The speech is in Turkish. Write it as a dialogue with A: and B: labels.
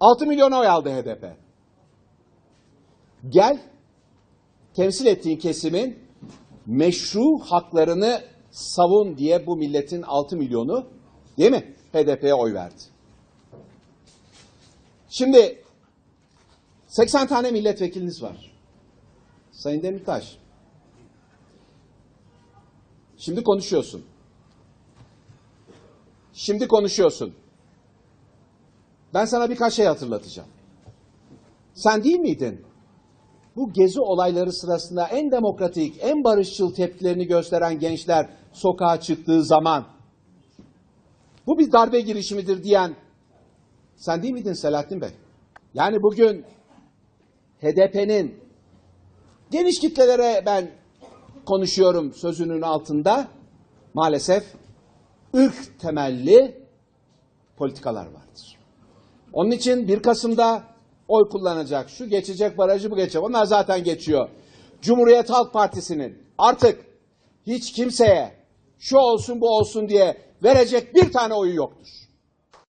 A: 6 milyon oy aldı HDP. Gel, temsil ettiğin kesimin meşru haklarını savun diye bu milletin 6 milyonu değil mi? HDP'ye oy verdi. Şimdi 80 tane milletvekiliniz var. Sayın Demirtaş. Şimdi konuşuyorsun. Şimdi konuşuyorsun. Ben sana birkaç şey hatırlatacağım. Sen değil miydin? Bu gezi olayları sırasında en demokratik, en barışçıl tepkilerini gösteren gençler sokağa çıktığı zaman bu bir darbe girişimidir diyen sen değil miydin Selahattin Bey? Yani bugün HDP'nin geniş kitlelere ben konuşuyorum sözünün altında maalesef ırk temelli politikalar vardır. Onun için 1 Kasım'da oy kullanacak, şu geçecek barajı bu geçecek. Onlar zaten geçiyor. Cumhuriyet Halk Partisi'nin artık hiç kimseye şu olsun bu olsun diye verecek bir tane oyu yoktur.